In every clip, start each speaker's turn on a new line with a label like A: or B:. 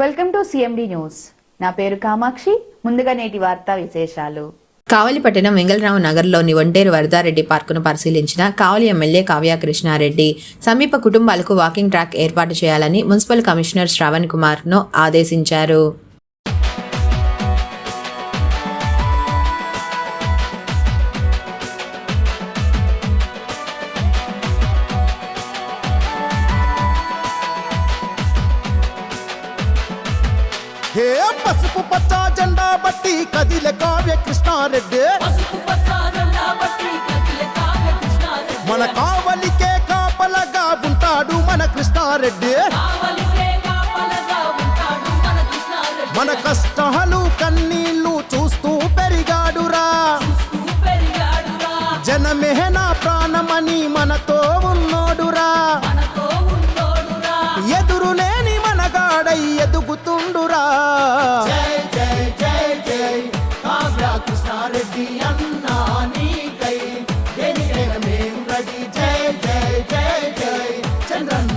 A: Welcome to CMD news. నా పేరు కామాక్షి. ముందుగా నేటి వార్తా విశేషాలు.
B: కావలిపట్టణం వెంగళరావు నగర్లోని ఒంటేరు వరదారెడ్డి పార్కును పరిశీలించిన కావలి ఎమ్మెల్యే కావ్య కృష్ణారెడ్డి సమీప కుటుంబాలకు వాకింగ్ ట్రాక్ ఏర్పాటు చేయాలని మున్సిపల్ కమిషనర్ శ్రావణ్ కుమార్ను ఆదేశించారు.
C: హే పసుపు పచ్చ జెండా బట్టి కదిలే కావ్య కృష్ణారెడ్డి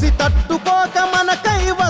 C: చూసి తట్టుకోక మనకై వస్తున్నాడు